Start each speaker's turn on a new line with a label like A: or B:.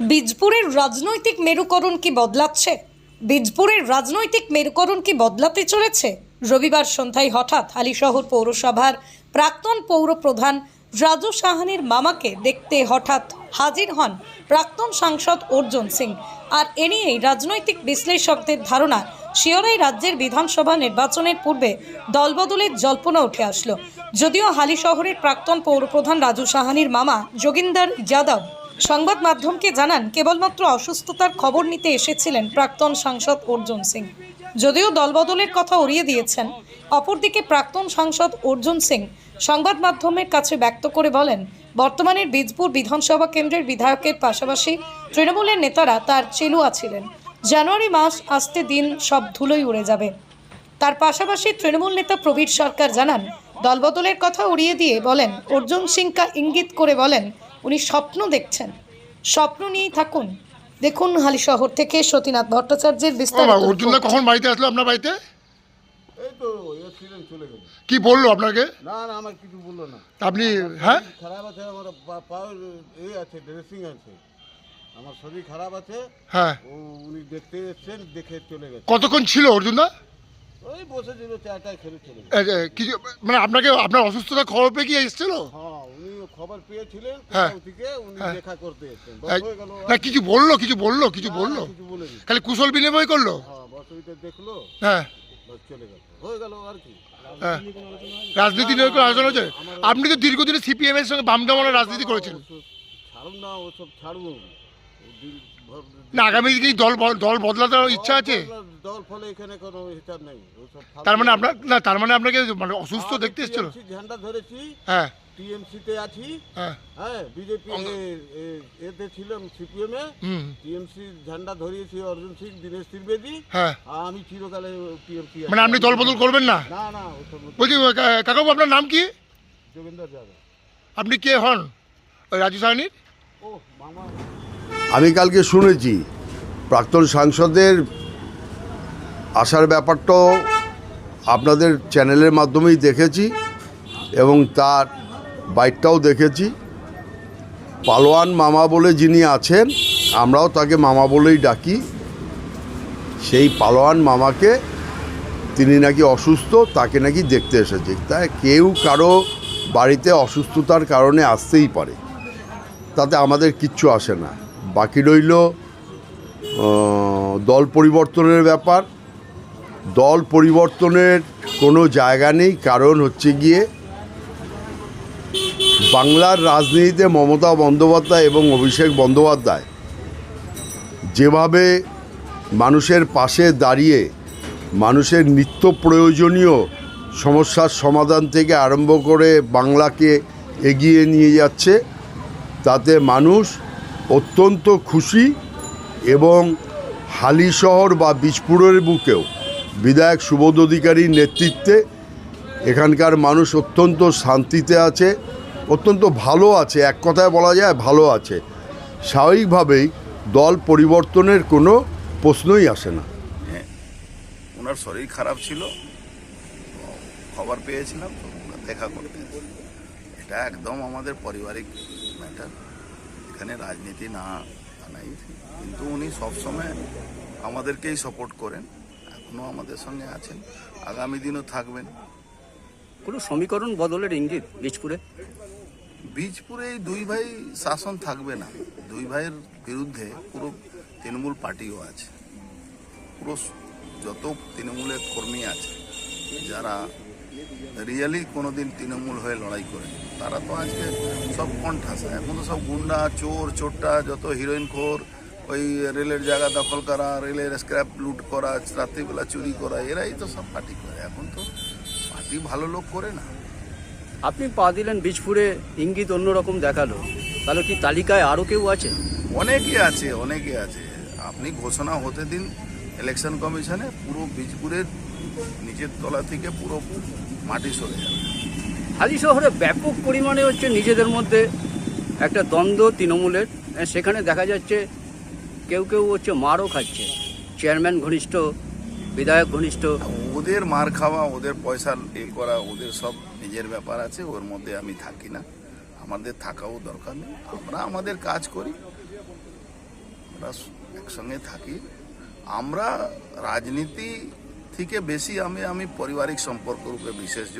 A: বীজপুরের রাজনৈতিক মেরুকরণ কি বদলাচ্ছে? বীজপুরের রাজনৈতিক মেরুকরণ কি বদলাতে চলেছে? রবিবার সন্ধ্যায় হঠাৎ হালিশহর পৌরসভার প্রাক্তন পৌর প্রধান রাজু সাহানির মামাকে দেখতে হঠাৎ হাজির হন প্রাক্তন সাংসদ অর্জুন সিং। আর এ নিয়েই রাজনৈতিক বিশ্লেষকদের ধারণা শিওরাই রাজ্যের বিধানসভা নির্বাচনের পূর্বে দলবদলের জল্পনা উঠে আসলো। যদিও হালি শহরের প্রাক্তন পৌরপ্রধান রাজু সাহানির মামা যোগিন্দার যাদব সংবাদ মাধ্যমকে জানান, কেবলমাত্র অসুস্থতার খবর নিতে এসেছিলেন প্রাক্তন সাংসদ অর্জুন সিং। যদিও দলবদলের কথা উড়িয়ে দিয়েছেন, অপরদিকে প্রাক্তন সাংসদ অর্জুন সিং সংবাদ মাধ্যমের কাছে ব্যক্ত করে বলেন বর্তমানের বীজপুর বিধানসভা কেন্দ্রের বিধায়কের পাশাপাশি তৃণমূলের নেতারা তার চেলুয়া ছিলেন। জানুয়ারি মাস আসতে দিন সব ধুলোই উড়ে যাবে। তার পাশাপাশি তৃণমূল নেতা প্রবীর সরকার জানান, দলবদলের কথা উড়িয়ে দিয়ে বলেন, অর্জুন সিংকা ইঙ্গিত করে বলেন উনি স্বপ্ন দেখছেন। স্বপ্ন নিয়েই থাকুন। দেখুন হালি শহর থেকে সতীনাথ ভট্টাচার্যের বিস্তারিত
B: অর্জুন দা কখন বাড়িতে আসলো আপনার বাড়িতে?
C: এই তো এক্সিডেন্ট চলে গেল
B: কি বলল আপনাকে?
C: না না আমার কিছু বলল না।
B: আপনি হ্যাঁ?
C: খারাপ আছে আমার পা- এই আছে ড্রেসিং আছে। আমার শরীর খারাপ আছে।
B: হ্যাঁ।
C: ও উনি দেখতে এসছেন দেখে চলে গেছে।
B: কতক্ষণ ছিল অর্জুন দা?
C: ওই বসে ছিল চাটায় খেলে চলে গেছে।
B: কিছু মানে আপনাকে আপনার অসুস্থতার খবর পেয়ে কি এসেছিল?
C: হ্যাঁ খবর পেয়েছিলেন
B: হ্যাঁ।
C: থেকে উনি
B: হ্যাঁ।
C: দেখা করতে এসছেন। হয়ে গেল
B: না কিছু বলল কিছু বলল কিছু বলল। খালি কুশল বিনিময় করল?
C: হ্যাঁ দেখল
B: হ্যাঁ।
C: হয়ে
B: হ্যাঁ। রাজনীতি নিয়ে কোনো আলোচনা হচ্ছে? আপনি তো দীর্ঘদিনে সিপিএম এর সঙ্গে বাম দমনের রাজনীতি করেছেন।
C: ছাড়ুন না ওসব ছাড়ুন।
B: না আগামী কি দল দল বদলাতে ইচ্ছা আছে?
C: দল- ফলে এখানে কোনো হিসাব নেই।
B: তার মানে আপনার না তার মানে আপনাকে মানে অসুস্থ দেখতে এসেছিল?
C: ঝান্ডা ধরেছি
B: হ্যাঁ।
C: টিএমসি তে আছি।
B: হ্যাঁ।
C: হ্যাঁ বিজেপি এতে ছিলাম সিপিএম এ। টিএমসি ঝান্ডা ধরিয়েছি অর্জুন সিং দীনেশ ত্রিবেদী।
B: হ্যাঁ।
C: আমি চিরকালে টিএমসি
B: মানে আপনি দল বদল করবেন না?
C: না না
B: বলছি কাকাবু আপনার নাম কি?
C: যোগেন্দ্র যাদব।
B: আপনি কে হন? ওই রাজু সাহানির?
C: ও মামা।
D: আমি কালকে শুনেছি, প্রাক্তন সাংসদের আসার ব্যাপারটাও আপনাদের চ্যানেলের মাধ্যমেই দেখেছি এবং তার বাইকটাও দেখেছি। পালোয়ান মামা বলে যিনি আছেন, আমরাও তাকে মামা বলেই ডাকি। সেই পালোয়ান মামাকে তিনি নাকি অসুস্থ, তাকে নাকি দেখতে এসেছে। তাই কেউ কারও বাড়িতে অসুস্থতার কারণে আসতেই পারে। তাতে আমাদের কিচ্ছু আসে না। বাকি রইল দল পরিবর্তনের ব্যাপার। দল পরিবর্তনের কোনো জায়গা নেই, কারণ হচ্ছে গিয়ে বাংলার রাজনীতিতে মমতা বন্দ্যোপাধ্যায় এবং অভিষেক বন্দ্যোপাধ্যায় যেভাবে মানুষের পাশে দাঁড়িয়ে মানুষের নিত্য প্রয়োজনীয় সমস্যার সমাধান থেকে আরম্ভ করে বাংলাকে এগিয়ে নিয়ে যাচ্ছে, তাতে মানুষ অত্যন্ত খুশি এবং হালিশহর বা বীজপুরের বুকেও বিধায়ক সুবোধ অধিকারীর নেতৃত্বে এখানকার মানুষ অত্যন্ত শান্তিতে আছে, অত্যন্ত ভালো আছে, এক কথায় বলা যায় ভালো আছে। স্বাভাবিকভাবেই দল পরিবর্তনের কোনো প্রশ্নই আসে না।
E: হ্যাঁ ওনার শরীর খারাপ ছিল, খবর পেয়েছিলাম, দেখা করতে। এটা একদম আমাদের পারিবারিক ম্যাটার এখানে রাজনীতি না নাই। কিন্তু উনি সবসময় আমাদেরকেই সাপোর্ট করেন এখনও আমাদের সঙ্গে আছেন আগামী দিনও থাকবেন।
F: কোনো সমীকরণ বদলের ইঙ্গিত বীজপুরে?
E: বীজপুরে এই দুই ভাই শাসন থাকবে না। দুই ভাইয়ের বিরুদ্ধে পুরো তৃণমূল পার্টিও আছে। পুরো যত তৃণমূলের কর্মী আছে যারা রিয়েলি কোনোদিন তৃণমূল হয়ে লড়াই করে তারা তো আজকে সব কণ্ঠাসা। এখন তো সব গুন্ডা চোর চোরটা যত হিরোইন খোর ওই রেলের জায়গা দখল করা রেলের স্ক্র্যাপ লুট করা রাত্রিবেলা চুরি করা এরাই তো সব পার্টি করে। এখন তো পার্টি ভালো লোক করে না।
F: আপনি পা দিলেন বীজপুরে ইঙ্গিত অন্যরকম দেখাল। তাহলে কি তালিকায় আরও কেউ আছে?
E: অনেকে আছে অনেকে আছে। আপনি ঘোষণা হতে দিন ইলেকশন কমিশনে পুরো বীজপুরের নিচের তলা থেকে পুরো মাটি সরে যাবে।
F: হালি শহরে ব্যাপক পরিমাণে হচ্ছে নিজেদের মধ্যে একটা দ্বন্দ্ব তৃণমূলের। সেখানে দেখা যাচ্ছে কেউ কেউ হচ্ছে মারও খাচ্ছে। চেয়ারম্যান ঘনিষ্ঠ বিধায়ক ঘনিষ্ঠ।
E: ওদের মার খাওয়া ওদের পয়সা এ করা ওদের সব নিজের ব্যাপার আছে ওর মধ্যে আমি থাকি না। আমাদের থাকাও দরকার নেই। আমরা আমাদের কাজ করি। আমরা একসঙ্গে থাকি। আমরা রাজনীতি থেকে বেশি আমি আমি পারিবারিক সম্পর্ক রূপে বিশেষ জোর